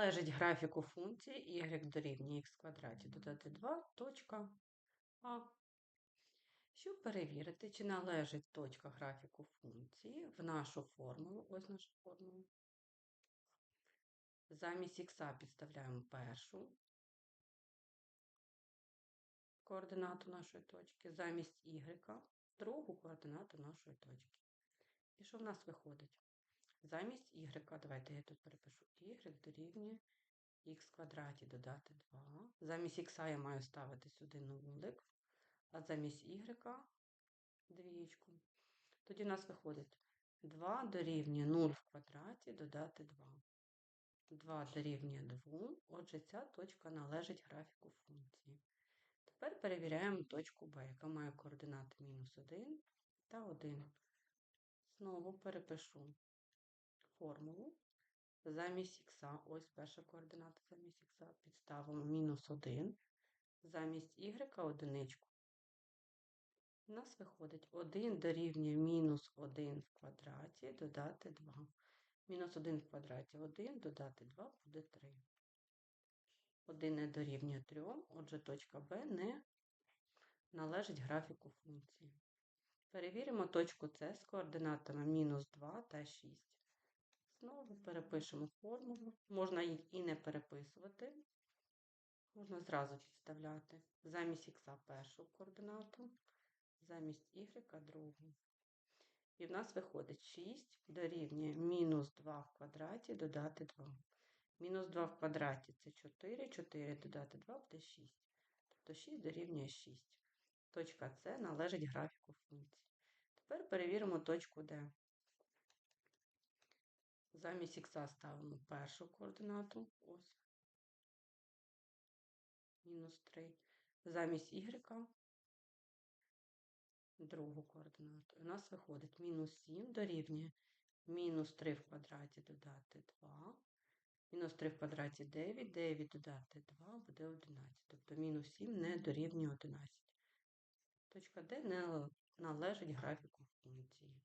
належить графіку функції y дорівнює х квадраті додати 2, точка А. Щоб перевірити, чи належить точка графіку функції в нашу формулу, ось наша формула. Замість х підставляємо першу координату нашої точки, замість y другу координату нашої точки. І що в нас виходить? Замість y, давайте я тут перепишу y дорівнює х квадраті додати 2. Замість х я маю ставити сюди нулик, а замість y двічку. Тоді у нас виходить 2 дорівнює 0 в квадраті додати 2. 2 дорівнює 2, отже, ця точка належить графіку функції. Тепер перевіряємо точку b, яка має координати мінус 1 та 1. Знову перепишу формулу. Замість х, ось перша координата замість х, підставимо мінус 1, замість y одиничку. У нас виходить 1 дорівнює мінус 1 в квадраті додати 2. Мінус 1 в квадраті 1, додати 2 буде 3. 1 не дорівнює 3, отже, точка Б не належить графіку функції. Перевіримо точку С з координатами мінус 2 та 6. Знову перепишемо формулу. Можна її і не переписувати. Можна зразу підставляти. Замість х першу координату, замість y другу. І в нас виходить 6 дорівнює мінус 2 в квадраті додати 2. Мінус 2 в квадраті це 4, 4 додати 2 буде 6. Тобто 6 дорівнює 6. Точка С належить графіку функції. Тепер перевіримо точку Д. Замість х ставимо першу координату. Ось. Мінус 3. Замість y другу координату. У нас виходить мінус 7 дорівнює мінус 3 в квадраті додати 2. Мінус 3 в квадраті 9, 9 додати 2 буде 11. Тобто мінус 7 не дорівнює 11. Точка Д не належить графіку функції.